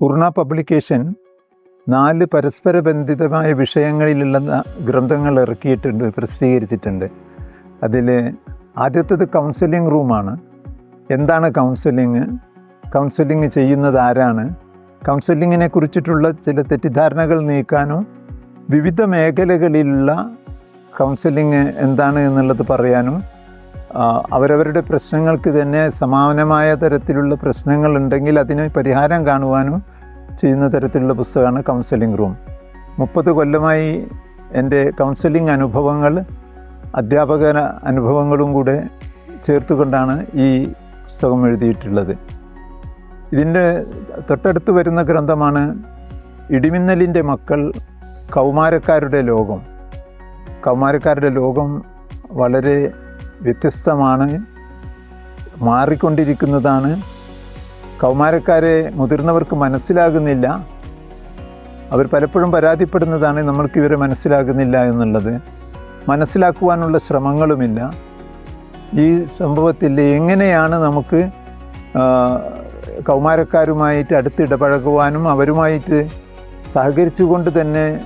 പൂർണ പബ്ലിക്കേഷൻ നാല് പരസ്പര ബന്ധിതമായ വിഷയങ്ങളിലുള്ള ഗ്രന്ഥങ്ങൾ ഇറക്കിയിട്ടുണ്ട് പ്രസിദ്ധീകരിച്ചിട്ടുണ്ട്. അതിൽ ആദ്യത്തേത് കൗൺസിലിംഗ് റൂമാണ്. എന്താണ് കൗൺസിലിംഗ്? കൗൺസിലിംഗ് ചെയ്യുന്നത് ആരാണ്? കൗൺസിലിങ്ങിനെ കുറിച്ചിട്ടുള്ള ചില തെറ്റിദ്ധാരണകൾ നീക്കാനും വിവിധ മേഖലകളിലുള്ള കൗൺസിലിംഗ് എന്താണ് എന്നുള്ളത് പറയാനും അവരവരുടെ പ്രശ്നങ്ങൾക്ക് തന്നെ സമാനമായ തരത്തിലുള്ള പ്രശ്നങ്ങൾ ഉണ്ടെങ്കിൽ അതിന് പരിഹാരം കാണുവാനും ചെയ്യുന്ന തരത്തിലുള്ള പുസ്തകമാണ് കൗൺസിലിംഗ് റൂം മുപ്പത് കൊല്ലമായി എന്റെ കൗൺസിലിംഗ് അനുഭവങ്ങൾ അധ്യാപക അനുഭവങ്ങളും കൂടെ ചേർത്തുകൊണ്ടാണ് ഈ പുസ്തകം എഴുതിയിട്ടുള്ളത്. ഇതിന്റെ തൊട്ടടുത്ത് വരുന്ന ഗ്രന്ഥമാണ് ഇടിമിന്നലിന്റെ മക്കൾ കൗമാരക്കാരുടെ ലോകം. കൗമാരക്കാരുടെ ലോകം വളരെ വ്യത്യസ്തമാണ് മാറിക്കൊണ്ടിരിക്കുന്നതാണ്. കൗമാരക്കാരെ മുതിർന്നവർക്ക് മനസ്സിലാകുന്നില്ല. അവർ പലപ്പോഴും പരാതിപ്പെടുന്നതാണ് നമ്മൾക്ക് ഇവരെ മനസ്സിലാകുന്നില്ല എന്നുള്ളത്. മനസ്സിലാക്കുവാനുള്ള ശ്രമങ്ങളുമില്ല. ഈ സംഭവത്തിൽ എങ്ങനെയാണ് നമുക്ക് കൗമാരക്കാരുമായിട്ട് അടുത്ത് ഇടപഴകുവാനും അവരുമായിട്ട് സഹകരിച്ചുകൊണ്ട് തന്നെ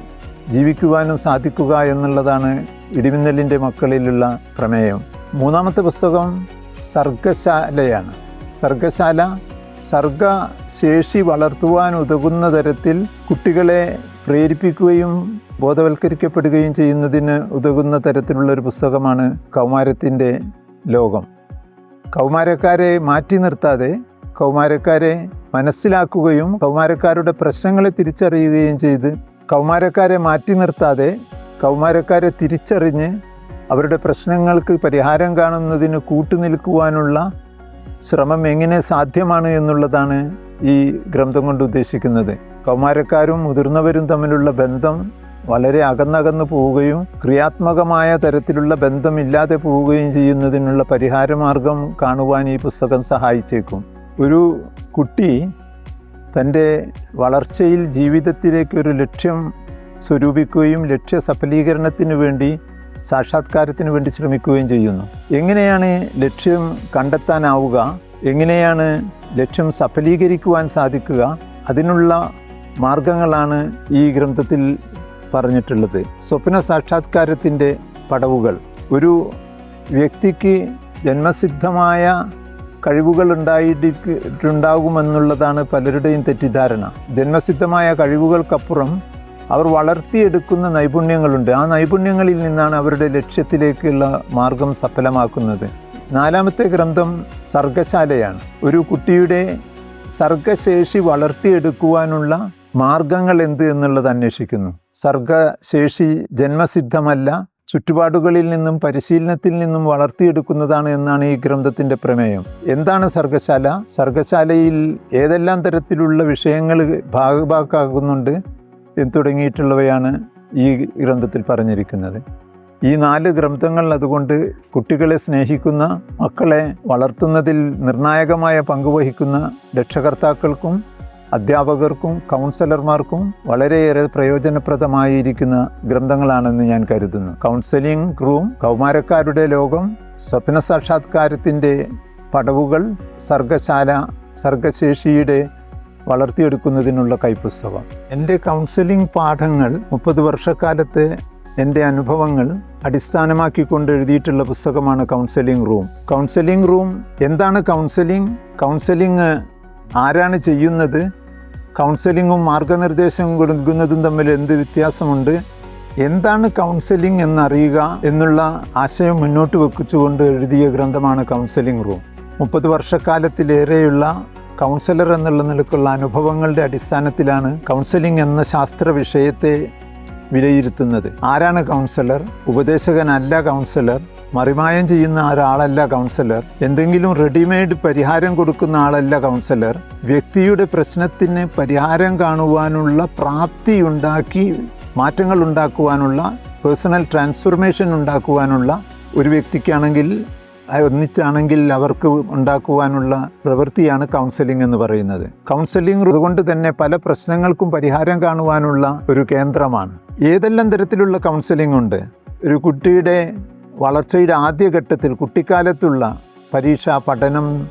ജീവിക്കുവാനും സാധിക്കുക എന്നുള്ളതാണ് ഇടിമിന്നലിന്റെ മക്കളിലുള്ള പ്രമേയം. മൂന്നാമത്തെ പുസ്തകം സർഗശാലയാണ്. സർഗശാല സർഗശേഷി വളർത്തുവാൻ ഉതകുന്ന തരത്തിൽ കുട്ടികളെ പ്രേരിപ്പിക്കുകയും ബോധവൽക്കരിക്കപ്പെടുകയും ചെയ്യുന്നതിന് ഉതകുന്ന തരത്തിലുള്ള ഒരു പുസ്തകമാണ് കൗമാരത്തിന്റെ ലോകം. കൗമാരക്കാരെ മാറ്റി നിർത്താതെ കൗമാരക്കാരെ മനസ്സിലാക്കുകയും കൗമാരക്കാരുടെ പ്രശ്നങ്ങളെ തിരിച്ചറിയുകയും ചെയ്ത് കൗമാരക്കാരെ മാറ്റി നിർത്താതെ കൗമാരക്കാരെ തിരിച്ചറിഞ്ഞ് അവരുടെ പ്രശ്നങ്ങൾക്ക് പരിഹാരം കാണുന്നതിന് കൂട്ടുനിൽക്കുവാനുള്ള ശ്രമം എങ്ങനെ സാധ്യമാണ് എന്നുള്ളതാണ് ഈ ഗ്രന്ഥം കൊണ്ട് ഉദ്ദേശിക്കുന്നത്. കൗമാരക്കാരും മുതിർന്നവരും തമ്മിലുള്ള ബന്ധം വളരെ അകന്നകന്ന് പോവുകയും ക്രിയാത്മകമായ തരത്തിലുള്ള ബന്ധമില്ലാതെ പോവുകയും ചെയ്യുന്നതിനുള്ള പരിഹാരമാർഗം കാണുവാൻ ഈ പുസ്തകം സഹായിച്ചേക്കും. ഒരു കുട്ടി തന്റെ വളർച്ചയിൽ ജീവിതത്തിലേക്കൊരു ലക്ഷ്യം സ്വരൂപിക്കുകയും ലക്ഷ്യ സഫലീകരണത്തിന് വേണ്ടി സാക്ഷാത്കാരത്തിന് വേണ്ടി ശ്രമിക്കുകയും ചെയ്യുന്നു. എങ്ങനെയാണ് ലക്ഷ്യം കണ്ടെത്താനാവുക? എങ്ങനെയാണ് ലക്ഷ്യം സഫലീകരിക്കുവാൻ സാധിക്കുക? അതിനുള്ള മാർഗങ്ങളാണ് ഈ ഗ്രന്ഥത്തിൽ പറഞ്ഞിട്ടുള്ളത്. സ്വപ്ന സാക്ഷാത്കാരത്തിന്റെ പടവുകൾ. ഒരു വ്യക്തിക്ക് ജന്മസിദ്ധമായ കഴിവുകൾ ഉണ്ടായിട്ടുണ്ടാകുമെന്നുള്ളതാണ് പലരുടെയും തെറ്റിദ്ധാരണ. ജന്മസിദ്ധമായ കഴിവുകൾക്കപ്പുറം അവർ വളർത്തിയെടുക്കുന്ന നൈപുണ്യങ്ങളുണ്ട്. ആ നൈപുണ്യങ്ങളിൽ നിന്നാണ് അവരുടെ ലക്ഷ്യത്തിലേക്കുള്ള മാർഗം സഫലമാക്കുന്നത്. നാലാമത്തെ ഗ്രന്ഥം സർഗശാലയാണ്. ഒരു കുട്ടിയുടെ സർഗശേഷി വളർത്തിയെടുക്കുവാനുള്ള മാർഗങ്ങൾ എന്ത് എന്നുള്ളത് അന്വേഷിക്കുന്നു. സർഗശേഷി ജന്മസിദ്ധമല്ല ചുറ്റുപാടുകളിൽ നിന്നും പരിശീലനത്തിൽ നിന്നും വളർത്തിയെടുക്കുന്നതാണ് എന്നാണ് ഈ ഗ്രന്ഥത്തിന്റെ പ്രമേയം. എന്താണ് സർഗശാല? സർഗശാലയിൽ ഏതെല്ലാം തരത്തിലുള്ള വിഷയങ്ങൾ ഭാഗഭാക്കാകുന്നുണ്ട്? തുടങ്ങിയിട്ടുള്ളവയാണ് ഈ ഗ്രന്ഥത്തിൽ പറഞ്ഞിരിക്കുന്നത്. ഈ നാല് ഗ്രന്ഥങ്ങൾ അതുകൊണ്ട് കുട്ടികളെ സ്നേഹിക്കുന്ന മക്കളെ വളർത്തുന്നതിൽ നിർണായകമായ പങ്കുവഹിക്കുന്ന രക്ഷകർത്താക്കൾക്കും അധ്യാപകർക്കും കൗൺസിലർമാർക്കും വളരെയേറെ പ്രയോജനപ്രദമായിരിക്കുന്ന ഗ്രന്ഥങ്ങളാണെന്ന് ഞാൻ കരുതുന്നു. കൗൺസിലിംഗ് റൂം കൗമാരക്കാരുടെ ലോകം സ്വപ്ന സാക്ഷാത്കാരത്തിന്റെ പടവുകൾ സർഗശാല സർഗശേഷിയുടെ വളർത്തിയെടുക്കുന്നതിനുള്ള കൈപ്പുസ്തകം. എന്റെ കൗൺസിലിംഗ് പാഠങ്ങൾ മുപ്പത് വർഷക്കാലത്തെ എന്റെ അനുഭവങ്ങൾ അടിസ്ഥാനമാക്കിക്കൊണ്ട് എഴുതിയിട്ടുള്ള പുസ്തകമാണ് കൗൺസിലിംഗ് റൂം. കൗൺസിലിംഗ് റൂം എന്താണ് കൗൺസിലിംഗ്? കൗൺസിലിംഗ് ആരാണ് ചെയ്യുന്നത്? കൗൺസിലിങ്ങും മാർഗനിർദ്ദേശം കൊടുക്കുന്നതും തമ്മിൽ എന്ത് വ്യത്യാസമുണ്ട്? എന്താണ് കൗൺസിലിംഗ് എന്നറിയുക എന്നുള്ള ആശയം മുന്നോട്ട് വെക്കിച്ചുകൊണ്ട് എഴുതിയ ഗ്രന്ഥമാണ് കൗൺസിലിംഗ് റൂം. മുപ്പത് വർഷക്കാലത്തിലേറെയുള്ള കൗൺസിലർ എന്നുള്ള നിലക്കുള്ള അനുഭവങ്ങളുടെ അടിസ്ഥാനത്തിലാണ് കൗൺസിലിംഗ് എന്ന ശാസ്ത്ര വിഷയത്തെ വിലയിരുത്തുന്നത്. ആരാണ് കൗൺസിലർ ഉപദേശകനല്ല കൗൺസിലർ മറിമായം ചെയ്യുന്ന ഒരാളല്ല കൗൺസിലർ എന്തെങ്കിലും റെഡിമെയ്ഡ് പരിഹാരം കൊടുക്കുന്ന ആളല്ല കൗൺസിലർ വ്യക്തിയുടെ പ്രശ്നത്തിന് പരിഹാരം കാണുവാനുള്ള പ്രാപ്തി ഉണ്ടാക്കി മാറ്റങ്ങൾ ഉണ്ടാക്കുവാനുള്ള പേഴ്സണൽ ട്രാൻസ്ഫോർമേഷൻ ഉണ്ടാക്കുവാനുള്ള ഒരു വ്യക്തിക്കാണെങ്കിൽ ഒന്നിച്ചാണെങ്കിൽ അവർക്ക് ഉണ്ടാക്കുവാനുള്ള പ്രവൃത്തിയാണ് കൗൺസിലിംഗ് എന്ന് പറയുന്നത്. കൗൺസിലിംഗ് അതുകൊണ്ട് തന്നെ പല പ്രശ്നങ്ങൾക്കും പരിഹാരം കാണുവാനുള്ള ഒരു കേന്ദ്രമാണ്. ഏതെല്ലാം തരത്തിലുള്ള കൗൺസിലിംഗ് ഉണ്ട്? ഒരു കുട്ടിയുടെ വളർച്ചയുടെ ആദ്യഘട്ടത്തിൽ കുട്ടിക്കാലത്തുള്ള പരീക്ഷ പഠനം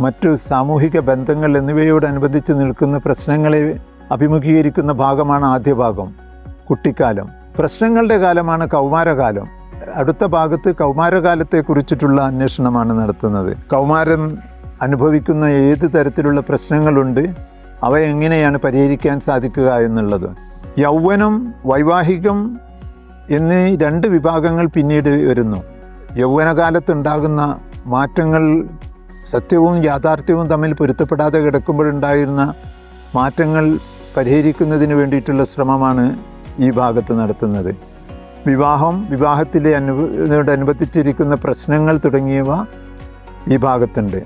മറ്റു സാമൂഹിക ബന്ധങ്ങൾ എന്നിവയോടനുബന്ധിച്ച് നിൽക്കുന്ന പ്രശ്നങ്ങളെ അഭിമുഖീകരിക്കുന്ന ഭാഗമാണ് ആദ്യ ഭാഗം കുട്ടിക്കാലം. പ്രശ്നങ്ങളുടെ കാലമാണ് കൗമാരകാലം. അടുത്ത ഭാഗത്ത് കൗമാരകാലത്തെ കുറിച്ചിട്ടുള്ള അന്വേഷണമാണ് നടത്തുന്നത്. കൗമാരം അനുഭവിക്കുന്ന ഏത് തരത്തിലുള്ള പ്രശ്നങ്ങളുണ്ട് അവ എങ്ങനെയാണ് പരിഹരിക്കാൻ സാധിക്കുക എന്നുള്ളത്. യൗവനം വൈവാഹികം എന്നീ രണ്ട് വിഭാഗങ്ങൾ പിന്നീട് വരുന്നു. യൗവനകാലത്തുണ്ടാകുന്ന മാറ്റങ്ങൾ സത്യവും യാഥാർത്ഥ്യവും തമ്മിൽ പൊരുത്തപ്പെടാതെ കിടക്കുമ്പോഴുണ്ടായിരുന്ന മാറ്റങ്ങൾ പരിഹരിക്കുന്നതിന് വേണ്ടിയിട്ടുള്ള ശ്രമമാണ് ഈ ഭാഗത്ത് നടത്തുന്നത്. വിവാഹം വിവാഹത്തിലെ അനുബന്ധിച്ചിരിക്കുന്ന പ്രശ്നങ്ങൾ തുടങ്ങിയവ ഈ ഭാഗത്തുണ്ട്.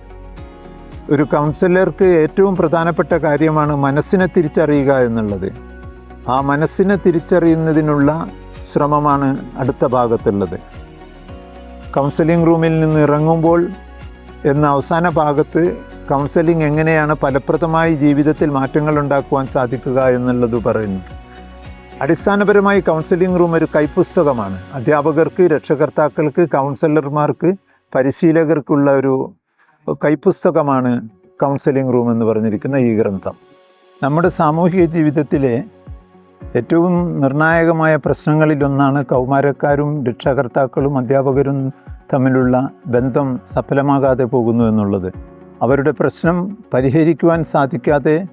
ഒരു കൗൺസിലർക്ക് ഏറ്റവും പ്രധാനപ്പെട്ട കാര്യമാണ് മനസ്സിനെ തിരിച്ചറിയുക എന്നുള്ളത്. ആ മനസ്സിനെ തിരിച്ചറിയുന്നതിനുള്ള ശ്രമമാണ് അടുത്ത ഭാഗത്തുള്ളത്. കൗൺസിലിംഗ് റൂമിൽ നിന്ന് ഇറങ്ങുമ്പോൾ എന്ന അവസാന ഭാഗത്ത് കൗൺസിലിംഗ് എങ്ങനെയാണ് ഫലപ്രദമായി ജീവിതത്തിൽ മാറ്റങ്ങൾ ഉണ്ടാക്കുവാൻ സാധിക്കുക എന്നുള്ളത് പറയുന്നു. അടിസ്ഥാനപരമായി കൗൺസിലിംഗ് റൂം ഒരു കൈപ്പുസ്തകമാണ്. അധ്യാപകർക്ക് രക്ഷകർത്താക്കൾക്ക് കൗൺസിലർമാർക്ക് പരിശീലകർക്കുള്ള ഒരു കൈപ്പുസ്തകമാണ് കൗൺസിലിംഗ് റൂം എന്ന് പറഞ്ഞിരിക്കുന്ന ഈ ഗ്രന്ഥം. നമ്മുടെ സാമൂഹിക ജീവിതത്തിലെ ഏറ്റവും നിർണായകമായ പ്രശ്നങ്ങളിലൊന്നാണ് കൗമാരക്കാരും രക്ഷകർത്താക്കളും അധ്യാപകരും തമ്മിലുള്ള ബന്ധം സഫലമാകാതെ പോകുന്നു എന്നുള്ളത്. അവരുടെ പ്രശ്നം പരിഹരിക്കുവാൻ സാധിക്കാതെ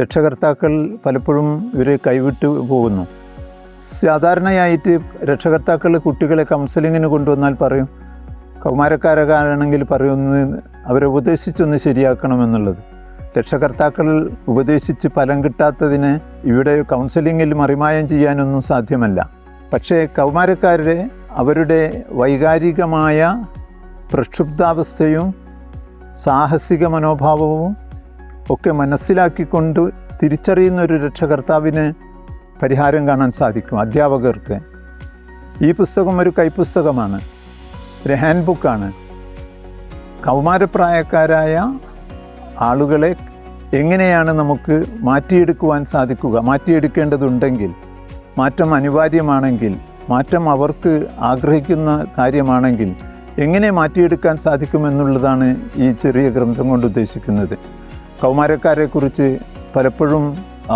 രക്ഷകർത്താക്കൾ പലപ്പോഴും ഇവരെ കൈവിട്ട് പോകുന്നു. സാധാരണയായിട്ട് രക്ഷകർത്താക്കൾ കുട്ടികളെ കൗൺസിലിങ്ങിന് കൊണ്ടുവന്നാൽ പറയും കൗമാരക്കാരകാരാണെങ്കിൽ പറയുന്ന അവരെ ഉപദേശിച്ചൊന്ന് ശരിയാക്കണമെന്നുള്ളത്. രക്ഷകർത്താക്കൾ ഉപദേശിച്ച് ഫലം കിട്ടാത്തതിന് ഇവിടെ കൗൺസിലിങ്ങിൽ മറിമായം ചെയ്യാനൊന്നും സാധ്യമല്ല. പക്ഷേ കൗമാരക്കാരുടെ അവരുടെ വൈകാരികമായ പ്രക്ഷുബ്ധാവസ്ഥയും സാഹസിക മനോഭാവവും ഒക്കെ മനസ്സിലാക്കിക്കൊണ്ട് തിരിച്ചറിയുന്ന ഒരു രക്ഷകർത്താവിന് പരിഹാരം കാണാൻ സാധിക്കും അധ്യാപകർക്ക്. ഈ പുസ്തകം ഒരു കൈപ്പുസ്തകമാണ്. ഒരു ഹാൻഡ് ബുക്കാണ് കൗമാരപ്രായക്കാരായ ആളുകളെ എങ്ങനെയാണ് നമുക്ക് മാറ്റിയെടുക്കുവാൻ സാധിക്കുക? മാറ്റിയെടുക്കേണ്ടതുണ്ടെങ്കിൽ മാറ്റം അനിവാര്യമാണെങ്കിൽ മാറ്റം അവർക്ക് ആഗ്രഹിക്കുന്ന കാര്യമാണെങ്കിൽ എങ്ങനെ മാറ്റിയെടുക്കാൻ സാധിക്കുമെന്നുള്ളതാണ് ഈ ചെറിയ ഗ്രന്ഥം കൊണ്ട് ഉദ്ദേശിക്കുന്നത്. കൗമാരക്കാരെക്കുറിച്ച് പലപ്പോഴും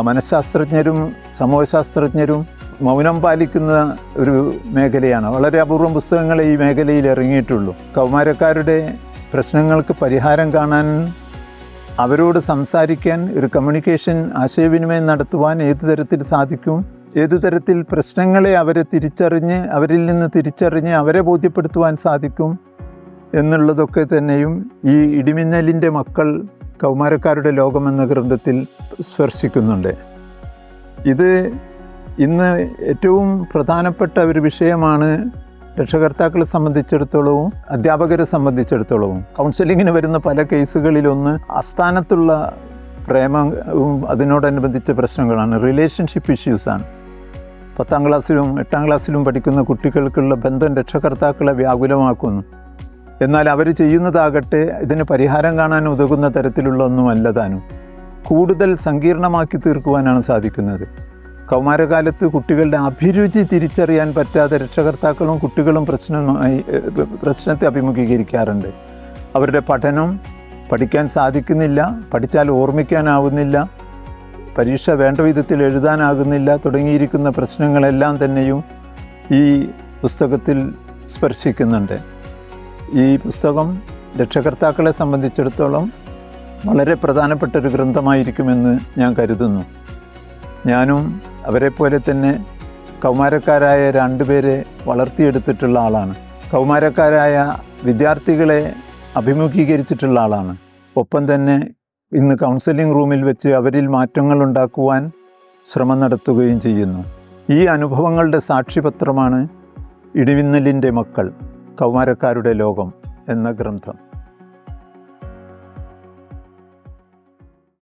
മനഃശാസ്ത്രജ്ഞരും സമൂഹശാസ്ത്രജ്ഞരും മൗനം പാലിക്കുന്ന ഒരു മേഖലയാണ്. വളരെ അപൂർവം പുസ്തകങ്ങൾ ഈ മേഖലയിൽ ഇറങ്ങിയിട്ടുള്ളൂ. കൗമാരക്കാരുടെ പ്രശ്നങ്ങൾക്ക് പരിഹാരം കാണാൻ അവരോട് സംസാരിക്കാൻ ഒരു കമ്മ്യൂണിക്കേഷൻ ആശയവിനിമയം നടത്തുവാൻ ഏത് തരത്തിൽ സാധിക്കും ഏത് തരത്തിൽ പ്രശ്നങ്ങളെ അവരെ തിരിച്ചറിഞ്ഞ് അവരിൽ നിന്ന് തിരിച്ചറിഞ്ഞ് അവരെ ബോധ്യപ്പെടുത്തുവാൻ സാധിക്കും എന്നുള്ളതൊക്കെ തന്നെയും ഈ ഇടിമിന്നലിന്റെ മക്കൾ കൗമാരക്കാരുടെ ലോകം എന്ന ഗ്രന്ഥത്തിൽ സ്പർശിക്കുന്നുണ്ട്. ഇത് ഇന്ന് ഏറ്റവും പ്രധാനപ്പെട്ട ഒരു വിഷയമാണ് രക്ഷകർത്താക്കളെ സംബന്ധിച്ചിടത്തോളവും അധ്യാപകരെ സംബന്ധിച്ചിടത്തോളവും. കൗൺസിലിങ്ങിന് വരുന്ന പല കേസുകളിലൊന്ന് ആസ്ഥാനത്തുള്ള പ്രേമവും അതിനോടനുബന്ധിച്ച പ്രശ്നങ്ങളാണ്. റിലേഷൻഷിപ്പ് ഇഷ്യൂസാണ്. പത്താം ക്ലാസ്സിലും എട്ടാം ക്ലാസ്സിലും പഠിക്കുന്ന കുട്ടികൾക്കുള്ള ബന്ധം രക്ഷകർത്താക്കളെ വ്യാകുലമാക്കുന്നു. എന്നാൽ അവർ ചെയ്യുന്നതാകട്ടെ ഇതിന് പരിഹാരം കാണാൻ ഉതകുന്ന തരത്തിലുള്ള ഒന്നുമല്ല താനും. കൂടുതൽ സങ്കീർണമാക്കി തീർക്കുവാനാണ് സാധിക്കുന്നത്. കൗമാരകാലത്ത് കുട്ടികളുടെ അഭിരുചി തിരിച്ചറിയാൻ പറ്റാതെ രക്ഷകർത്താക്കളും കുട്ടികളും പ്രശ്നമായി പ്രശ്നത്തെ അഭിമുഖീകരിക്കാറുണ്ട്. അവരുടെ പഠനം പഠിക്കാൻ സാധിക്കുന്നില്ല പഠിച്ചാൽ ഓർമ്മിക്കാനാവുന്നില്ല പരീക്ഷ വേണ്ട വിധത്തിൽ എഴുതാനാകുന്നില്ല തുടങ്ങിയിരിക്കുന്ന പ്രശ്നങ്ങളെല്ലാം തന്നെയും ഈ പുസ്തകത്തിൽ സ്പർശിക്കുന്നുണ്ട്. ഈ പുസ്തകം രക്ഷകർത്താക്കളെ സംബന്ധിച്ചിടത്തോളം വളരെ പ്രധാനപ്പെട്ട ഒരു ഗ്രന്ഥമായിരിക്കുമെന്ന് ഞാൻ കരുതുന്നു. ഞാനും അവരെപ്പോലെ തന്നെ കൗമാരക്കാരായ രണ്ടുപേരെ വളർത്തിയെടുത്തിട്ടുള്ള ആളാണ്. കൗമാരക്കാരായ വിദ്യാർത്ഥികളെ അഭിമുഖീകരിച്ചിട്ടുള്ള ആളാണ്. ഒപ്പം തന്നെ ഇന്ന് കൗൺസിലിംഗ് റൂമിൽ വെച്ച് അവരിൽ മാറ്റങ്ങൾ ഉണ്ടാക്കുവാൻ ശ്രമം നടത്തുകയും ചെയ്യുന്നു. ഈ അനുഭവങ്ങളുടെ സാക്ഷിപത്രമാണ് ഇടിവിന്നലിന്റെ മക്കൾ. കൗമാരക്കാരുടെ ലോകം എന്ന ഗ്രന്ഥം.